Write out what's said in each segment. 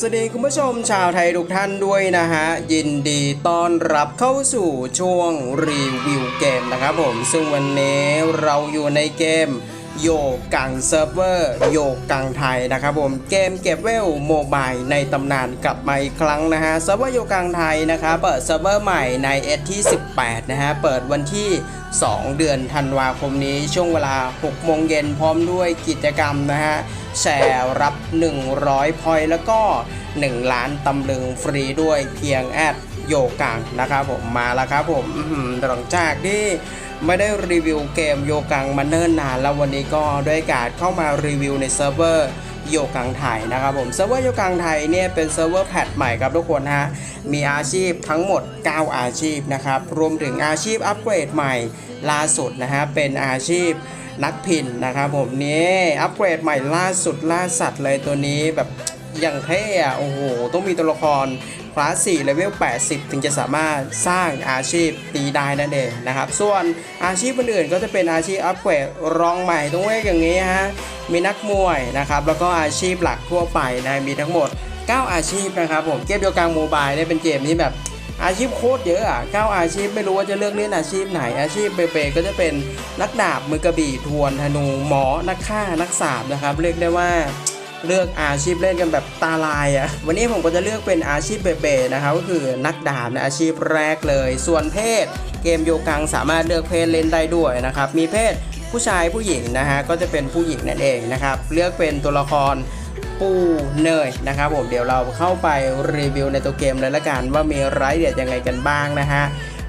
สวัสดีคุณผู้ชมชาวไทยทุกท่านด้วยนะฮะ ยินดีต้อนรับเข้าสู่ช่วงรีวิวเกมนะครับผม ซึ่งวันนี้เราอยู่ในเกม โยกังเซิร์ฟเวอร์โยกังไทยนะครับผมเกมเก็บเวลโมบายในตำนานกลับมาอีกครั้งนะฮะเซิร์ฟเวอร์โยกังไทยนะครับเปิดเซิร์ฟเวอร์ใหม่ในเอที่ 18 นะฮะเปิดวันที่ 2 เดือนธันวาคมนี้ช่วงเวลา 6 โมงเย็นพร้อมด้วยกิจกรรมนะฮะแชร์รับ 100 พอยต์แล้วก็ 1 ล้านตำลึงฟรีด้วยเพียงแอดโยกังนะครับผมมาแล้วครับผมอื้อหือหลังจากที่ ไม่ได้รีวิวเกมโยกังมาเนิ่นนาน แล้ววันนี้ก็ด้วยการเข้ามารีวิวในเซิร์ฟเวอร์โยกังไทยนะครับผมเซิร์ฟเวอร์โยกังไทยเนี่ยเป็นเซิร์ฟเวอร์แพทใหม่ครับทุกคนฮะมีอาชีพทั้งหมด 9 อาชีพนะครับรวมถึงอาชีพอัปเกรดใหม่ล่าสุดนะฮะเป็นอาชีพนักพินนะครับผมนี่อัปเกรดใหม่ล่าสุดล่าสัตว์เลยตัวนี้แบบ อย่างเท่อะโอ้โห ต้องมีตัวละครคลาส4เลเวล 80 ถึงจะสามารถสร้างอาชีพตีได้นั่นเองนะครับ ส่วนอาชีพอื่นๆก็จะเป็นอาชีพอัปเกรดรองใหม่ตรงเวกอย่างนี้ฮะ มีนักมวยนะครับ แล้วก็อาชีพหลักทั่วไปนะมีทั้งหมด 9 อาชีพนะครับผม เกมเดียวกันโมบายเนี่ยเป็นเกมที่แบบอาชีพโคตรเยอะอะ9อาชีพไม่รู้ว่าจะเลือกเล่นอาชีพไหน อาชีพเปๆก็จะเป็นนักดาบมือกระบี่ทวนธนูหมอนักฆ่านักสาบนะครับ เรียกได้ว่า เลือกอาชีพเล่นกันแบบตาลายอะวันนี้ผมก็จะเลือกเป็นอาชีพเปๆนะครับก็คือนักดาบในอาชีพแรกเลย ส่วนเพศ เกมโยกังสามารถเลือกเพศเล่นได้ด้วยนะครับมีเพศผู้ชายผู้หญิงนะฮะก็จะเป็นผู้หญิงนั่นเองนะครับเลือกเป็นตัวละครปูเนยนะครับผมเดี๋ยวเราเข้าไปรีวิวในตัวเกมเลยละกันว่ามีรายละเอียดยังไงกันบ้างนะฮะ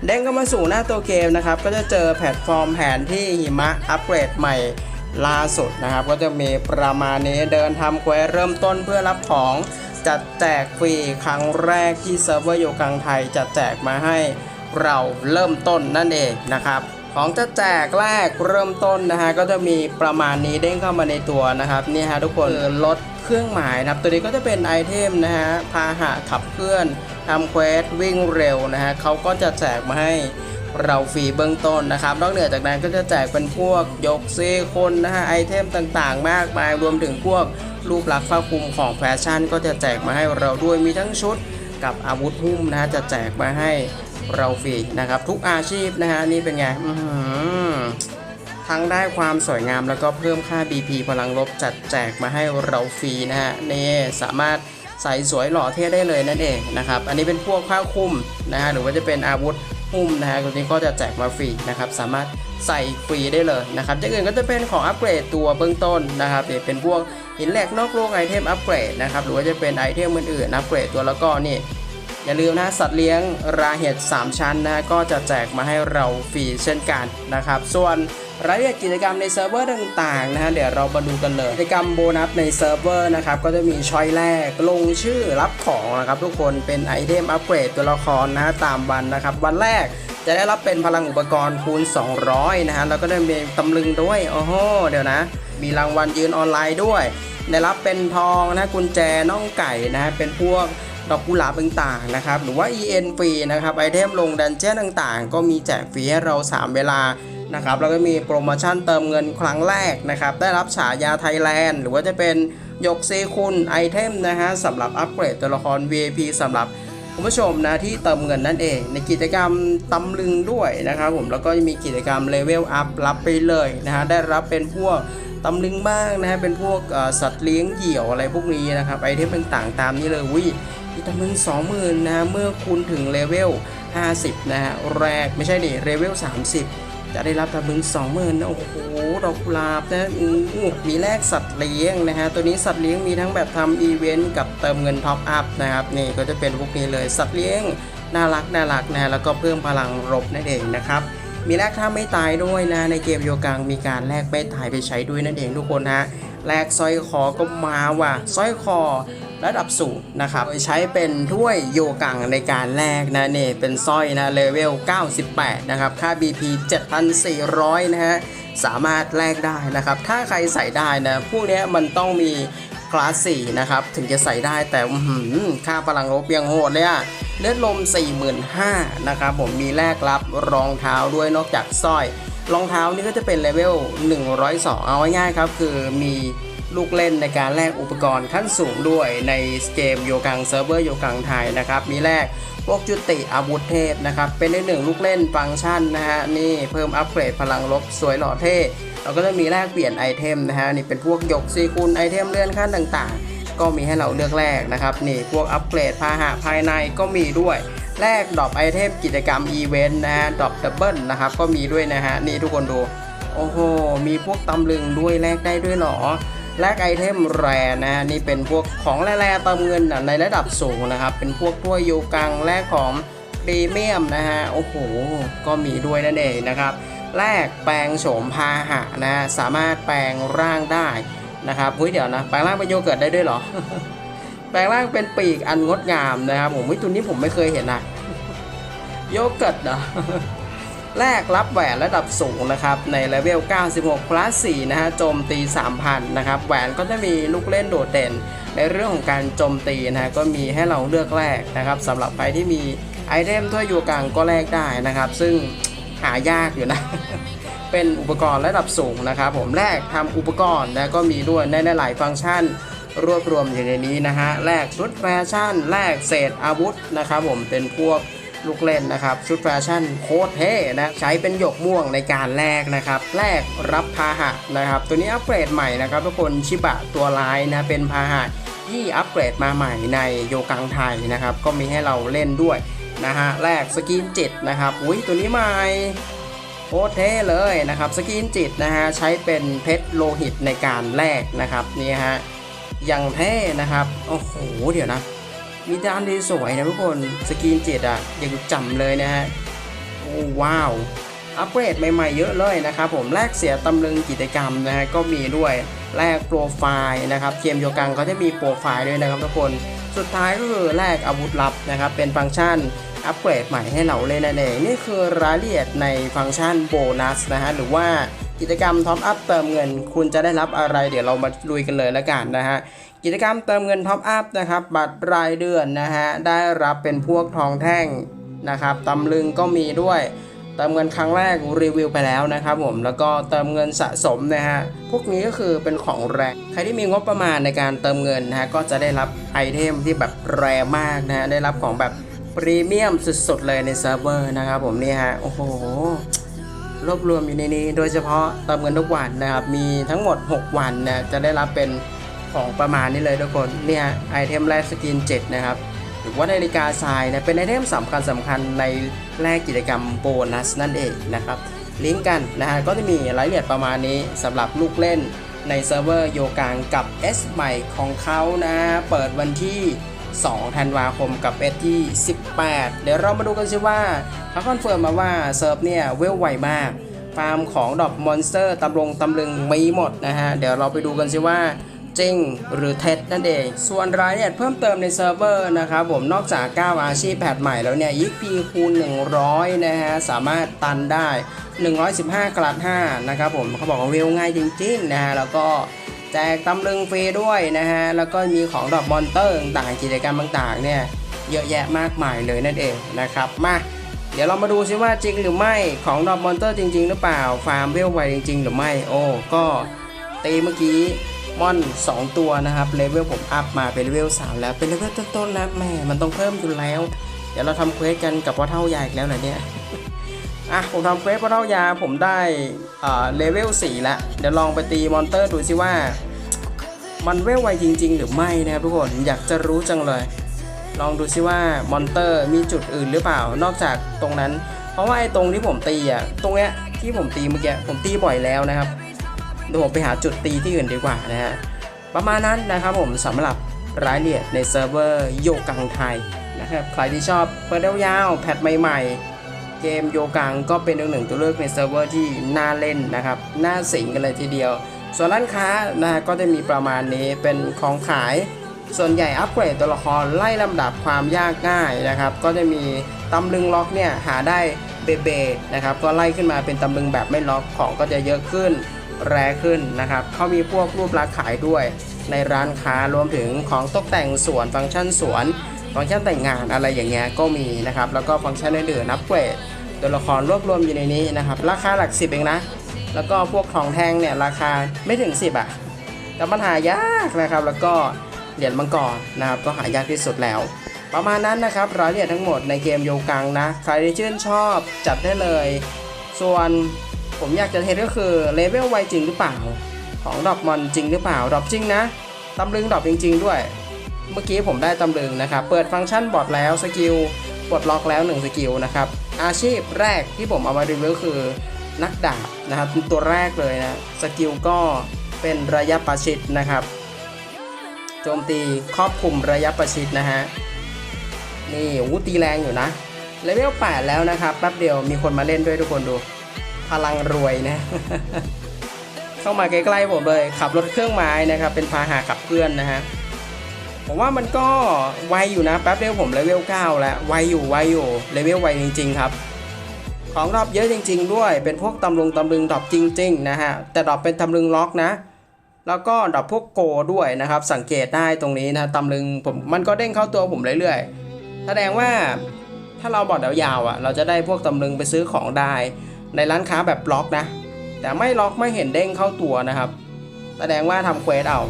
เด้งเข้ามาสู่หน้าตัวเกมนะครับก็จะเจอแพลตฟอร์มแผนที่หิมะอัปเกรดใหม่ ล่าสุดนะครับ ก็จะมีประมาณนี้เดินทำเควสเริ่มต้นเพื่อรับของจัดแจกฟรีครั้งแรกที่เซิร์ฟเวอร์โยกังไทยจัดแจกมาให้เราเริ่มต้นนั่นเองนะครับของจะแจกแรกเริ่มต้นนะฮะก็จะมีประมาณนี้เด้งเข้ามาในตัวนะครับนี่ฮะทุกคนลดเครื่องหมายนะครับ ตัวนี้ก็จะเป็นไอเทมนะฮะพาหะขับเคลื่อนทำเควสวิ่งเร็วนะฮะเขาก็จะแจกมาให้ เราฟรีเบื้องต้นนะครับ นอกเหนือจากนั้นก็จะแจกเป็นพวกยกเซคนนะฮะไอเทมต่างๆ มากมายรวมถึงพวกรูปลักษณ์ผ้าคลุมของแฟชั่น ก็จะแจกมาให้เราด้วยมีทั้งชุดกับอาวุธหุ้มนะฮะจะแจกมาให้เราฟรีนะครับ ทุกอาชีพนะฮะนี่เป็นไงทั้งได้ความสวยงามแล้วก็เพิ่มค่า BP พลังลบจัดแจกมาให้เราฟรีนะฮะนี่สามารถใส่สวยหล่อเท่ได้เลยนั่นเองนะครับ อันนี้เป็นพวกผ้าคลุมนะฮะหรือว่าจะเป็นอาวุธ หุ้มนะฮะตัวนี้ก็จะแจกมาฟรีนะครับสามารถใส่ฟรีได้เลยนะครับอย่างอื่นก็จะเป็นของอัปเกรดตัวเบื้องต้นนะครับเนี่ยเป็นพวกหินแหลกนอกโลกไอเทมอัปเกรดนะครับหรือว่าจะเป็นไอเทมอื่นๆอัปเกรดตัวแล้วก็นี่อย่าลืมนะสัตว์เลี้ยงราเห็ด3ชั้นนะก็จะแจกมาให้เราฟรีเช่นกันนะครับส่วน รายละเอียดกิจกรรมในเซิร์ฟเวอร์ต่างๆนะฮะเดี๋ยวเรามาดูกันเลยกิจกรรมโบนัสในเซิร์ฟเวอร์นะครับก็จะมีช้อยแรกลงชื่อรับของนะครับทุกคนเป็นไอเทมอัปเกรดตัวละครนะฮะตามวันนะครับวันแรกจะได้รับเป็นพลังอุปกรณ์คูณ 200 นะฮะแล้วก็ได้มีตำลึงด้วยโอ้โหเดี๋ยวนะ มีรางวัลยืนออนไลน์ด้วย ได้รับเป็นทองนะกุญแจน่องไก่นะฮะเป็นพวกดอกกุหลาบต่างๆนะครับหรือว่า EN ฟรีนะครับไอเทมลงดันเจี้ยนต่างๆ ก็มีแจกฟรีให้เรา 3 เวลา นะครับแล้วก็มีโปรโมชั่นเติมเงินครั้งแรกนะครับ ได้รับฉายาไทยแลนด์ หรือว่าจะเป็นยกเซคุณไอเทมนะฮะสำหรับอัปเกรดตัวละคร VIP สำหรับคุณผู้ชมนะที่เติมเงินนั่นเอง ในกิจกรรมตำลึงด้วยนะครับผมแล้วก็มีกิจกรรมเลเวลอัพรับไปเลยนะฮะได้รับเป็นพวกตำลึงบ้างนะฮะเป็นพวกสัตว์เลี้ยงเหยี่ยวอะไรพวกนี้นะครับไอเทมต่างๆ ตามนี้เลยวิีตำลึง20,000นะฮะเมื่อคุณถึงเลเวล50นะฮะแรกไม่ใช่ดิเลเวล30 จะได้รับตำลึง20,000นะโอ้โหดอกกุหลาบนะมีแลกสัตว์เลี้ยงนะฮะตัวนี้สัตว์เลี้ยงมีทั้งแบบทำอีเวนต์กับเติมเงินท็อปอัพนะครับนี่ก็จะเป็นพวกนี้เลยสัตว์เลี้ยงน่ารักน่ารักนะฮะแล้วก็เพิ่มพลังรบนั่นเองนะครับมีแลกท่าไม่ตายด้วยนะในเกมโยกังมีการแลกไม่ตายไปใช้ด้วยนั่นเองทุกคนฮะแลกสร้อยคอก็มาว่ะสร้อยคอ ระดับสูงนะครับโดยใช้เป็นถ้วยโยกังในการแลกนะเนี่เป็นสร้อยนะเลเวล 98 นะครับ ค่า BP 7,400 นะฮะ สามารถแลกได้นะครับ ถ้าใครใส่ได้นะ พวกนี้มันต้องมีคลาส4นะครับ ถึงจะใส่ได้แต่หือค่าพลังลบยังโหดเลยอะเลือดลม 45,000นะครับผมมีแลกรับรองเท้าด้วยนอกจากสร้อย รองเท้านี่ก็จะเป็นเลเวล 102 เอาง่ายๆครับ คือมี ลูกเล่นในการแลกอุปกรณ์ขั้นสูงด้วยในเกมโยกังเซิร์ฟเวอร์โยกังไทยนะครับมีแลกพวกจุติอาวุธเทพนะครับ เป็นได้หนึ่งลูกเล่นฟังก์ชันนะฮะนี่เพิ่มอัปเกรดพลังลบสวยหล่อเท่เราก็จะมีแลกเปลี่ยนไอเทมนะฮะนี่เป็นพวกยกซีคูณไอเทมเลื่อนขั้นต่างๆ ก็มีให้เราเลือกแลกนะครับนี่พวกอัปเกรดพาหะภายในก็มีด้วยแลกดรอปไอเทมกิจกรรมอีเวนต์นะฮะดรอปดับเบิลนะครับก็มีด้วยนะฮะนี่ทุกคนดูโอ้โหมีพวกตำลึงด้วยแลกได้ด้วยหรอ แลกไอเทมแร่นะฮะนี่เป็นพวกของแร่ๆเติมเงินนะในระดับสูงนะครับ เป็นพวกถ้วยยูกังแลกของพรีเมียมนะฮะโอ้โห ก็มีด้วยนั่นเองนะครับ แลกแปลงโฉมพาหะนะสามารถแปลงร่างได้นะครับเฮ้ยเดี๋ยวนะแปลงร่างเป็นโยเกิร์ตได้ด้วยเหรอ แปลงร่างเป็นปีกอันงดงามนะครับผมวิตัวนี้ผมไม่เคยเห็นนะโยเกิร์ตเหรอ แรกรับแหวนระดับสูงนะครับในเลเวล 96 plus 4นะฮะโจมตี 3,000 นะครับ แหวนก็จะมีลูกเล่นโดดเด่น ในเรื่องของการโจมตีนะฮะก็มีให้เราเลือกแลกนะครับสำหรับใครที่มีไอเทมถ้วยยูกังก็แลกได้นะครับ ซึ่งหายากอยู่นะ เป็นอุปกรณ์ระดับสูงนะครับผมแลกทำอุปกรณ์นะก็มีด้วยในหลายฟังก์ชันรวบรวมอยู่ในนี้นะฮะแลกชุดแฟชั่นแลกเศษอาวุธนะครับผมเป็นพวก ลูกเล่นนะครับ ชุดแฟชั่นโคตรเท่นะใช้เป็นหยกม่วงในการแลกนะครับแลกรับพาหะนะครับ ตัวนี้อัปเกรดใหม่นะครับทุกคนชิบะตัวร้ายนะเป็นพาหะที่อัปเกรดมาใหม่ในโยกังไทยนะครับ ก็มีให้เราเล่นด้วยนะฮะแลกสกินจิตนะครับอุ้ยตัวนี้ใหม่โคตรเท่เลยนะครับสกินจิตนะฮะใช้เป็นเพชรโลหิตในการแลกนะครับนี่ฮะอย่างเท่นะครับโอ้โหเดี๋ยวนะ มีด้านที่สวยนะทุกคนสกรีนจิตอะยังจำเลยนะฮะโอ้ว้าวอัปเกรดใหม่ๆเยอะเลยนะครับผมแลกเสียตำลึงกิจกรรมนะฮะก็มีด้วยแลกโปรไฟล์นะครับเกมโยกังเขาจะมีโปรไฟล์ด้วยนะครับทุกคนสุดท้ายก็คือแลกอาวุธลับนะครับเป็นฟังก์ชันอัปเกรดใหม่ให้เราเล่นนั่นเองนี่คือรายละเอียดในฟังก์ชันโบนัสนะฮะหรือว่า กิจกรรมท็อปอัพเติมเงิน คุณจะได้รับอะไร เดี๋ยวเรามาลุยกันเลยล้วกันนะฮะกิจกรรมเติมเงินท็อปอัพนะครับบัตรรายเดือนนะฮะได้รับเป็นพวกทองแท่งนะครับตำลึงก็มีด้วยเติมเงินครั้งแรกรีวิวไปแล้วนะครับผมแล้วก็เติมเงินสะสมนะฮะพวกนี้ก็คือเป็นของแรงใครที่มีงบประมาณในการเติมเงินนะฮะก็จะได้รับไอเทมที่แบบแรงมากนะฮะได้รับของแบบพรีเมียมสุดๆเลยในเซิร์ฟเวอร์นะครับผมนี่ฮะโอ้โห รวบรวมอยู่ในนี้ โดยเฉพาะเติมเงินทุกวันนะครับ มีทั้งหมด 6 วันนะจะได้รับเป็นของประมาณนี้เลยทุกคนเนี่ยไอเทมแรกสกิน7นะครับหรือว่านาฬิกาทรายนะเป็นไอเทมสำคัญสำคัญในแรกกิจกรรมโบนัสนั่นเองนะครับลิงก์กันนะฮะก็จะมีรายละเอียดประมาณนี้สำหรับลูกเล่นในเซิร์ฟเวอร์โยกังกับ S ใหม่ของเขานะ เปิดวันที่ 2 ธันวาคมกับ S ที่ 18 เดี๋ยวเรามาดูกันสิว่าเขาคอนเฟิร์มมาว่าเซิร์ฟเนี่ยเวลไวมากฟาร์มของดอกมอนสเตอร์ตำลงตำลึงมีหมดนะฮะ เดี๋ยวเราไปดูกันสิว่าจริงหรือเท็จนั่นเอง ส่วนรายละเอียดเพิ่มเติมในเซิร์ฟเวอร์นะครับผมนอกจาก 9 อาชีพแพทใหม่แล้วเนี่ยยิกพีคูณ 100 นะฮะ สามารถตันได้ 115กลัด5นะครับผมเขาบอกว่าเวลง่ายจริง ๆ นะฮะ แล้วก็ แจกตำลึงฟรีด้วยนะฮะ แล้วก็มีของดอกมอนเตอร์ต่างกิจกรรมต่างๆเนี่ยเยอะแยะมากมายเลยนั่นเองนะครับมาเดี๋ยวเรามาดูซิว่าจริงหรือไม่ของดอกมอนเตอร์จริง ๆ หรือเปล่าฟาร์มเวลไวจริง ๆ หรือไม่โอ้ก็ตีเมื่อกี้มอน 2 ตัวนะครับเลเวลผมอัพมาเป็นเลเวล3แล้วเป็นเลเวลต้นๆแล้วแม่มันต้องเพิ่มอยู่แล้ว เดี๋ยวเราทำเควสกันกับพ่อเท่าใหญ่แล้วเหรอเนี่ย อะผมทำเควสพ่อเท่ายาผมได้เลเวล4แล้ว เดี๋ยวลองไปตีมอนเตอร์ดูซิว่า มันเวลไวจริง ๆ หรือไม่นะครับทุกคนอยากจะรู้จังเลย ลองดูซิว่ามอนเตอร์มีจุดอื่นหรือเปล่านอกจากตรงนั้น เพราะว่าไอ้ตรงที่ผมตีอะตรงเนี้ยที่ผมตีเมื่อกี้ผมตีบ่อยแล้วนะครับเดี๋ยวผมไปหาจุดตีที่อื่นดีกว่านะฮะประมาณนั้นนะครับผมสำหรับรายละเอียดในเซิร์ฟเวอร์โยกังไทยนะครับใครที่ชอบเปิดยาวๆแพทใหม่ ๆ เกมโยกังก็เป็นอีกหนึ่งตัวเลือกในเซิร์ฟเวอร์ที่น่าเล่นนะครับ น่าสิงกันเลยทีเดียว ส่วนร้านค้านะฮะก็จะมีประมาณนี้เป็นของขาย ส่วนใหญ่อัปเกรดตัวละครไล่ลำดับความยากง่ายนะครับ ก็จะมีตำลึงล็อกเนี่ยหาได้เบเบนะครับ ก็ไล่ขึ้นมาเป็นตำลึงแบบไม่ล็อกของก็จะเยอะขึ้นแรงขึ้นนะครับ เขามีพวกรูปลักษณ์ขายด้วย ในร้านค้ารวมถึงของตกแต่งสวนฟังก์ชันสวน ฟังก์ชันแต่งงานอะไรอย่างเงี้ยก็มีนะครับ แล้วก็ฟังก์ชันอื่นๆอัปเกรดตัวละครรวบรวมอยู่ในนี้นะครับ ราคาหลักสิบเองนะ แล้วก็พวกของแท่งเนี่ยราคาไม่ถึง 10อะแต่มันหายากนะครับ แล้วก็เหรียญมังกรนะครับก็หายากที่สุดแล้ว ประมาณนั้นนะครับรายละเอียดทั้งหมดในเกมโยกังนะ ใครที่ชื่นชอบจัดได้เลย ส่วนผมอยากจะเทสก็คือเลเวลไวจริงหรือเปล่า ของดอกมอนจริงหรือเปล่าดอกจริงนะตำลึงดอกจริง ๆ ด้วย เมื่อกี้ผมได้ตำลึงนะครับ เปิดฟังก์ชันบอทแล้วสกิลปลดล็อกแล้ว 1 สกิลนะครับ อาชีพแรกที่ผมเอามารีวิวคือนักดาบนะครับเป็นตัวแรกเลยนะสกิลก็เป็นระยะประชิดนะครับ โจมตีครอบคลุมระยะประชิดนะฮะนี่วูตีแรงอยู่นะเลเวล8แล้วนะครับแป๊บเดียวมีคนมาเล่นด้วยทุกคนดู พลังรวยนะ เข้ามาใกล้ๆผมเลย ขับรถเครื่องไม้นะครับ เป็นพาหะขับเคลื่อนนะฮะ ผมว่ามันก็ไวอยู่นะแป๊บเดียวผมเลเวล9แล้วไวอยู่ไวอยู่เลเวลไวจริง ๆ ครับ ของดรอปเยอะจริง ๆ ด้วยเป็นพวกตำลึงตำลึงดรอปจริง ๆ นะฮะ แต่ดรอปเป็นตำลึงล็อกนะ แล้วก็ดรอปพวกโกด้วยนะครับ สังเกตได้ตรงนี้นะตำลึงผมมันก็เด้งเข้าตัวผมเรื่อยๆ แสดงว่าถ้าเราบอดยาวๆอะ เราจะได้พวกตำลึงไปซื้อของได้ในร้านค้าแบบล็อกนะ แต่ไม่ล็อกไม่เห็นเด้งเข้าตัวนะครับ แสดงว่าทำเควสเอา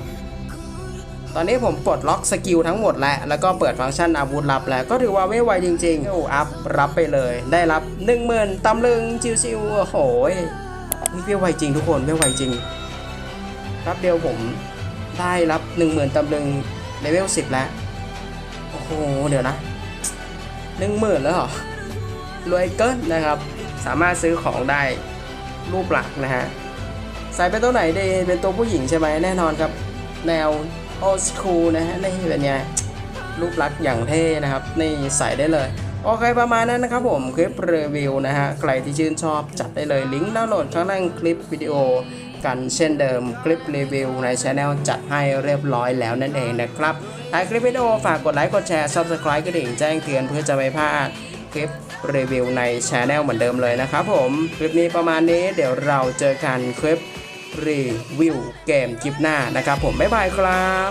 ตอนนี้ผมปลดล็อกสกิลทั้งหมดแล้ว แล้วก็เปิดฟังก์ชันอาวุธลับแล้วก็ถือว่าเวลไวจริงๆโอ้อัพรับไปเลย ได้รับ 10,000ตำลึงชิวๆโอ้โหยนี่เวลไวจริงทุกคนเวลไวจริงแป๊บเดียวผมได้รับ 10,000ตำลึงเลเวล10 แล้ว โอ้โห เดี๋ยวนะ 10,000แล้วเหรอ รวยเกินนะครับ สามารถซื้อของได้รูปหลักนะฮะ ใส่เป็นตัวไหนดีเป็นตัวผู้หญิงใช่ไหมแน่นอนครับ แนว โอสคูลนะฮะนี่เป็นไงรูปลักษณ์อย่างเท่นะครับ นี่ใส่ได้เลย โอเคประมาณนั้นนะครับผมคลิปรีวิวนะฮะใครที่ชื่นชอบจัดได้เลยลิงก์ดาวน์โหลดข้างล่างคลิปวิดีโอกันเช่นเดิมคลิปรีวิวในช anel จัดให้เรียบร้อยแล้วนั่นเองนะครับท้ายคลิปวิดีโอฝากกดไลค์กดแชร์ subscribe กระดิ่งแจ้งเตือนเพื่อจะไม่พลาดคลิปรีวิวในช anel เหมือนเดิมเลยนะครับผมคลิปนี้ประมาณนี้เดี๋ยวเราเจอกันคลิปรีวิวเกมคลิปหน้านะครับผมบ๊ายบายครับ